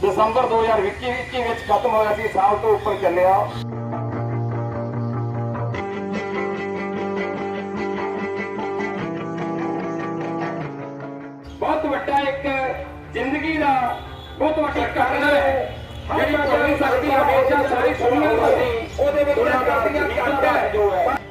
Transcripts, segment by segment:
ਦਸੰਬਰ 2021 21 ਵਿੱਚ ਖਤਮ ਹੋਇਆ ਸੀ ਸਾਲ ਤੋਂ ਉੱਪਰ ਚੱਲਿਆ। ਬਹੁਤ ਵੱਡਾ ਇੱਕ ਜ਼ਿੰਦਗੀ ਦਾ ਬਹੁਤ ਵੱਡਾ ਕਾਰਨ ਹੈ ਜਿਹੜੀ ਬਦਲ ਸਕਦੀ ਹੈ ਹਮੇਸ਼ਾ ਸਾਰੀ ਦੁਨੀਆ ਦੀ ਉਹਦੇ ਵਿੱਚ ਕਰਦੀਆਂ ਜੋ ਹੈ।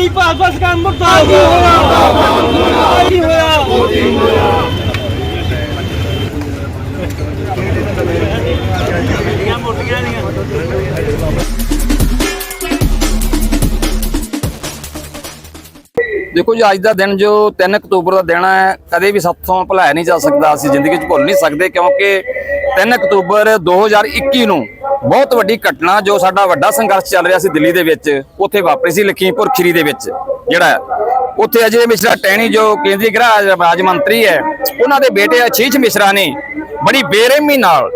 ਦੀ ਭਾਜਪਾ ਸਰਕਾਰ ਮੁਰਦਾਬਾਦ ਕੀ ਹੋਇਆ ਕੀ ਹੋਇਆ। ਮੋਦੀ ਦੇਖੋ ਜੀ, ਅੱਜ ਦਾ ਦਿਨ ਜੋ 3 ਅਕਤੂਬਰ ਦਾ ਦਿਨ ਹੈ, ਕਦੇ ਵੀ ਸਾਥੋਂ ਭੁਲਾਇਆ ਨਹੀਂ ਜਾ ਸਕਦਾ, ਅਸੀਂ ਜ਼ਿੰਦਗੀ 'ਚ ਭੁੱਲ ਨਹੀਂ ਸਕਦੇ, ਕਿਉਂਕਿ 3 ਅਕਤੂਬਰ 2021 ਨੂੰ ਬਹੁਤ ਵੱਡੀ ਘਟਨਾ ਜੋ ਸਾਡਾ ਵੱਡਾ ਸੰਘਰਸ਼ ਚੱਲ ਰਿਹਾ ਸੀ ਦਿੱਲੀ ਦੇ ਵਿੱਚ, ਉੱਥੇ ਵਾਪਰੀ ਸੀ ਲਖੀਮਪੁਰ ਖੀਰੀ ਦੇ ਵਿੱਚ, ਜਿਹੜਾ ਉੱਥੇ ਅਜੇ ਮਿਸ਼ਰਾ ਟੈਣੀ ਜੋ ਕੇਂਦਰੀ ਗ੍ਰਹਿ ਰਾਜ ਮੰਤਰੀ ਹੈ, ਉਹਨਾਂ ਦੇ ਬੇਟੇ ਅਸ਼ੀਸ਼ ਮਿਸ਼ਰਾ ਨੇ ਬੜੀ ਬੇਰਹਿਮੀ ਨਾਲ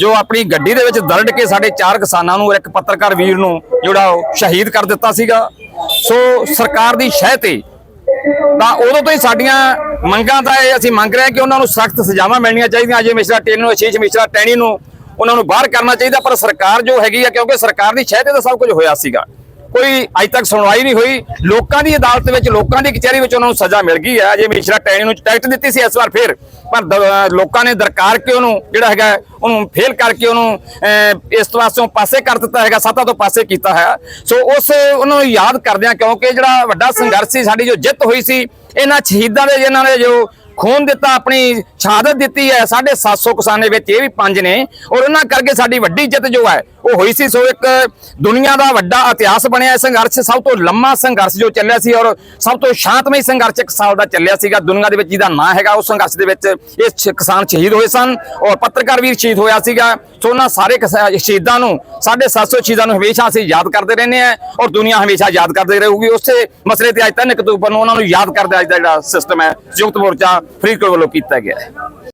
ਜੋ ਆਪਣੀ ਗੱਡੀ ਦੇ ਵਿੱਚ ਦਰੜ ਕੇ ਸਾਡੇ ਚਾਰ ਕਿਸਾਨਾਂ ਨੂੰ ਇੱਕ ਪੱਤਰਕਾਰ ਵੀਰ ਨੂੰ ਜਿਹੜਾ ਉਹ ਸ਼ਹੀਦ ਕਰ ਦਿੱਤਾ ਸੀਗਾ। ਸੋ ਸਰਕਾਰ ਦੀ ਸ਼ਹਿ ਤੇ ਤਾਂ ਉਦੋਂ ਤੋਂ ਹੀ ਸਾਡੀਆਂ ਮੰਗਾਂ ਦਾ ਇਹ ਅਸੀਂ ਮੰਗ ਰਹੇ ਹਾਂ ਕਿ ਉਹਨਾਂ ਨੂੰ ਸਖਤ ਸਜ਼ਾਵਾਂ ਮਿਲਣੀਆਂ ਚਾਹੀਦੀਆਂ। ਅਜੇ ਮਿਸ਼ਰਾ ਟੈਣੀ ਨੂੰ, ਅਸ਼ੀਸ਼ ਮਿਸ਼ਰਾ ਟੈਣੀ ਨੂੰ ਉਹਨਾਂ ਨੂੰ ਬਾਹਰ ਕਰਨਾ ਚਾਹੀਦਾ ਪਰ ਸਰਕਾਰ ਜੋ ਹੈਗੀ ਆ ਕਿਉਂਕਿ ਸਰਕਾਰ ਦੀ ਸ਼ਹਿ ਤੇ ਤਾਂ ਸਭ ਕੁਝ ਹੋਇਆ ਸੀਗਾ। ਕੋਈ ਅੱਜ ਤੱਕ ਸੁਣਵਾਈ ਨਹੀਂ ਹੋਈ। ਲੋਕਾਂ ਦੀ ਅਦਾਲਤ ਵਿੱਚ ਲੋਕਾਂ ਦੀ ਕਚਹਿਰੀ ਵਿੱਚ ਉਹਨਾਂ ਨੂੰ ਸਜ਼ਾ ਮਿਲ ਗਈ ਹੈ। ਜੇ ਮਿਸ਼ਰਾ ਟੈਣੀ ਨੂੰ ਟਿਕਟ ਦਿੱਤੀ ਸੀ ਇਸ ਵਾਰ ਫਿਰ। ਪਰ ਦ- ਲੋਕਾਂ ਨੇ ਦਰਕਾਰ ਕੇ ਉਹਨੂੰ ਜਿਹੜਾ ਹੈਗਾ ਉਹਨੂੰ ਫੇਲ ਕਰਕੇ ਉਹਨੂੰ ਅਹ, ਇਸ ਪਾਸੋਂ ਪਾਸੇ ਕਰ ਦਿੱਤਾ ਹੈਗਾ ਸੱਤਾ ਤੋਂ ਪਾਸੇ ਕੀਤਾ ਹੈ। ਸੋ ਉਸ ਉਹਨਾਂ ਨੂੰ ਯਾਦ ਕਰਦਿਆਂ ਕਿਉਂਕਿ ਜਿਹੜਾ ਵੱਡਾ ਸੰਘਰਸ਼ ਸੀ ਸਾਡੀ ਜੋ ਜਿੱਤ ਹੋਈ ਸੀ ਇਹਨਾਂ ਸ਼ਹੀਦਾਂ ਦੇ ਜਿਨ੍ਹਾਂ ਨੇ ਜੋ ਖੂਨ ਦਿੱਤਾ ਆਪਣੀ ਸ਼ਹਾਦਤ ਦਿੱਤੀ ਹੈ। 750 ਕਿਸਾਨ ਦੇ ਵਿੱਚ ਇਹ ਵੀ ਪੰਜ ਨੇ। ਔਰ ਉਹਨਾਂ ਕਰਕੇ ਸਾਡੀ ਵੱਡੀ ਜਿੱਤ ਜੋ ਹੈ, ਉਹ ਹੋਈ ਸੀ। ਸੋ ਇੱਕ ਦੁਨੀਆ ਦਾ ਵੱਡਾ ਇਤਿਹਾਸ ਬਣਿਆ। ਸੰਘਰਸ਼ ਸਭ ਤੋਂ ਲੰਮਾ ਸੰਘਰਸ਼ ਜੋ ਚੱਲਿਆ ਸੀ ਔਰ ਸਭ ਤੋਂ ਸ਼ਾਂਤਮਈ ਸੰਘਰਸ਼ ਇੱਕ ਸਾਲ ਦਾ ਚੱਲਿਆ ਸੀਗਾ। ਦੁਨੀਆ ਦੇ ਵਿੱਚ ਜਿਹਦਾ ਨਾਂ ਹੈਗਾ, ਉਸ ਸੰਘਰਸ਼ ਦੇ ਵਿੱਚ ਇਹ ਸ਼- ਕਿਸਾਨ ਸ਼ਹੀਦ ਹੋਏ ਸਨ ਔਰ ਪੱਤਰਕਾਰ ਵੀ ਸ਼ਹੀਦ ਹੋਇਆ ਸੀਗਾ। ਸੋ ਉਹਨਾਂ ਸਾਰੇ ਕਿਸਾ- ਸ਼ਹੀਦਾਂ ਨੂੰ 750 ਸ਼ਹੀਦਾਂ ਨੂੰ ਹਮੇਸ਼ਾ ਅਸੀਂ ਯਾਦ ਕਰਦੇ ਰਹਿੰਦੇ ਆ ਔਰ ਦੁਨੀਆ ਹਮੇਸ਼ਾ ਯਾਦ ਕਰਦੇ ਰਹੂਗੀ। ਉਸੇ ਮਸਲੇ ਤੇ ਅੱਜ 3 ਅਕਤੂਬਰ ਨੂੰ ਉਹਨਾਂ ਨੂੰ ਯਾਦ ਕਰਦੇ ਅੱਜ ਦਾ ਜਿਹੜਾ ਸਿਸਟਮ ਹੈ, ਸੰਯੁਕਤ ਮੋਰਚਾ ਫਰੀਦਕੋਟ ਵੱਲੋਂ ਕੀਤਾ ਗਿਆ ਹੈ। know.